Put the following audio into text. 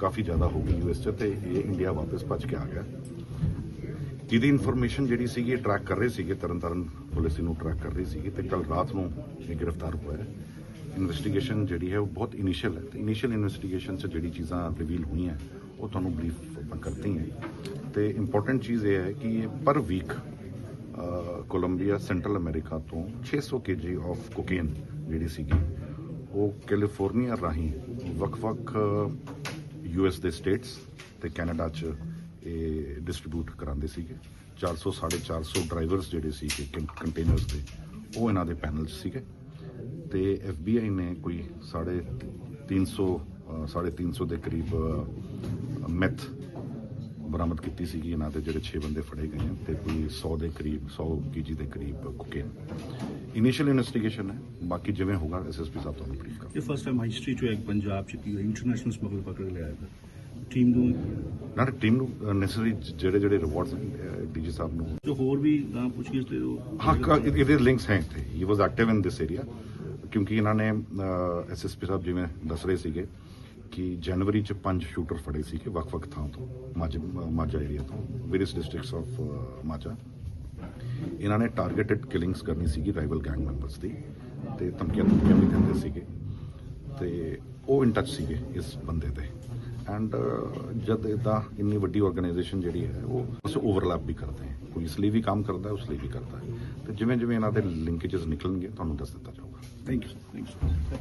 ਕਾਫੀ ਜ਼ਿਆਦਾ ਹੋ ਗਈ ਯੂਐਸ 'ਚ ਤੇ ਇਹ ਇੰਡੀਆ ਵਾਪਸ ਭੱਜ ਕੇ ਆ ਗਿਆ। ਜਿਹਦੀ ਇਨਫੋਰਮੇਸ਼ਨ ਜਿਹੜੀ ਸੀਗੀ, ਇਹ ਟਰੈਕ ਕਰ ਰਹੇ ਸੀਗੇ, ਤਰਨਤਾਰਨ ਪੁਲਿਸ ਨੂੰ ਟਰੈਕ ਕਰ ਰਹੀ ਸੀਗੀ ਤੇ ਕੱਲ ਰਾਤ ਨੂੰ ਇਹ ਗ੍ਰਿਫਤਾਰ ਹੋਇਆ ਹੈ। ਇਨਵੈਸਟੀਗੇਸ਼ਨ ਜਿਹੜੀ ਹੈ ਉਹ ਬਹੁਤ ਇਨੀਸ਼ੀਅਲ ਹੈ ਤੇ ਇਨੀਸ਼ੀਅਲ ਇਨਵੈਸਟੀਗੇਸ਼ਨ 'ਚ ਜਿਹੜੀ ਚੀਜ਼ਾਂ ਰਿਵੀਲ ਹੋਈਆਂ ਉਹ ਤੁਹਾਨੂੰ ਬਰੀਫ ਆਪਾਂ ਕਰਦੇ ਹਾਂ। ਤੇ ਇੰਪੋਰਟੈਂਟ ਚੀਜ਼ ਇਹ ਹੈ ਕਿ ਇਹ ਪਰ ਵੀਕ ਕੋਲੰਬੀਆ ਸੈਂਟਰਲ ਅਮਰੀਕਾ ਤੋਂ 600 ਕੇਜੀ ਆਫ ਕੋਕੇਨ ਜਿਹੜੀ ਸੀਗੀ, ਉਹ ਕੈਲੀਫੋਰਨੀਆ ਰਾਹੀਂ ਵੱਖ-ਵੱਖ ਯੂਐਸ ਦੇ ਸਟੇਟਸ ਤੇ ਕੈਨੇਡਾ 'ਚ ਇਹ ਡਿਸਟ੍ਰੀਬਿਊਟ ਕਰਾਉਂਦੇ ਸੀਗੇ। 400 450 ਡਰਾਈਵਰਸ ਜਿਹੜੇ ਸੀਗੇ ਕੰਟੇਨਰਸ ਦੇ ਉਹ ਇਹਨਾਂ ਦੇ ਪੈਨਲ 'ਚ ਸੀਗੇ। ਤੇ FBI ਨੇ ਕੋਈ ਸਾਢੇ 300 ਅ, ਸਾਢੇ 300 ਦੇ ਕਰੀਬ ਮੈਥ ਬਰਾਮਦ ਕੀਤੀ ਸੀਗੀ ਇਹਨਾਂ ਦੇ ਜਿਹੜੇ 6 ਬੰਦੇ ਫੜੇ ਗਏ ਨੇ ਤੇ ਕੋਈ 100 ਦੇ ਕਰੀਬ 100 ਕੇਜੀ ਦੇ ਕਰੀਬ ਕੋਕੇਨ। ਇਨੀਸ਼ੀਅਲ ਇਨਵੈਸਟੀਗੇਸ਼ਨ ਹੈ ਬਾਕੀ ਜਿਵੇਂ ਹੋਗਾ ਐਸਐਸਪੀ ਸਾਹਿਬ ਤੁਹਾਨੂੰ ਬਰੀਫ ਕਰ ਇਹ ਫਸਟ ਟਾਈਮ ਹਿਸਟਰੀ ਚੋਂ ਇੱਕ ਪੰਜਾਬ ਚ ਕੀ ਇੰਟਰਨੈਸ਼ਨਲ ਸਮਗਲ ਪਕੜ ਲਿਆ ਹੈ ਟੀਮ ਨੂੰ ਨਾ ਟੀਮ ਨੂੰ ਨੈਸੈਸਰੀ ਜਿਹੜੇ ਜਿਹੜੇ ਰਿਵਾਰਡਸ ਡੀਜੀ ਸਾਹਿਬ ਨੂੰ ਜੋ ਹੋਰ ਵੀ ਗਾਂ ਪੁੱਛਗਿੱਛ ਤੇ ਉਹ ਹਾਂ ਇਹਦੇ ਲਿੰਕਸ ਹੈ ਇੱਥੇ। ਹੀ ਵਾਸ ਐਕਟਿਵ ਇਨ ਦਿਸ ਏਰੀਆ ਕਿਉਂਕਿ ਇਹਨਾਂ ਨੇ ਐਸਐਸਪੀ ਸਾਹਿਬ ਜਿਵੇਂ ਦੱਸ ਰਹੇ ਸੀਗੇ ਕਿ ਜਨਵਰੀ ਚ ਪੰਜ ਸ਼ੂਟਰ ਫੜੇ ਸੀਗੇ ਵੱਖ-ਵੱਖ ਥਾਂ ਤੋਂ, ਮਾਝਾ ਮਾਝਾ ਏਰੀਆ ਤੋਂ ਵੇਰੀਅਸ ਡਿਸਟ੍ਰਿਕਟਸ ਆਫ ਮਾਝਾ। ਇਹਨਾਂ ਨੇ ਟਾਰਗੇਟਡ ਕਿਲਿੰਗਸ ਕਰਨੀ ਸੀਗੀ ਰਾਈਵਲ ਗੈਂਗ ਮੈਂਬਰਸ ਦੀ ਤੇ ਧਮਕੀਆਂ ਧਮਕੀਆਂ ਵੀ ਦਿੰਦੇ ਸੀਗੇ ਤੇ ਉਹ ਇਨ ਟੱਚ ਸੀਗੇ ਇਸ ਬੰਦੇ ਤੇ। ਐਂਡ ਜਦ ਇਦਾਂ ਇੰਨੀ ਵੱਡੀ ਆਰਗੇਨਾਈਜੇਸ਼ਨ ਜਿਹੜੀ ਹੈ, ਉਹ ਉਸ ਓਵਰਲੈਪ ਵੀ ਕਰਦੇ ਹੈ। ਕੋਈ ਇਸ ਲਈ ਵੀ ਕੰਮ ਕਰਦਾ ਹੈ, ਉਸ ਲਈ ਵੀ ਕਰਦਾ ਹੈ। ਤੇ ਜਿਵੇਂ ਜਿਵੇਂ ਇਹਨਾਂ ਦੇ ਲਿੰਕੇजेस ਨਿਕਲਣਗੇ, ਤੁਹਾਨੂੰ ਦੱਸ ਦਿੱਤਾ ਜਾਊਗਾ। Thank you thank you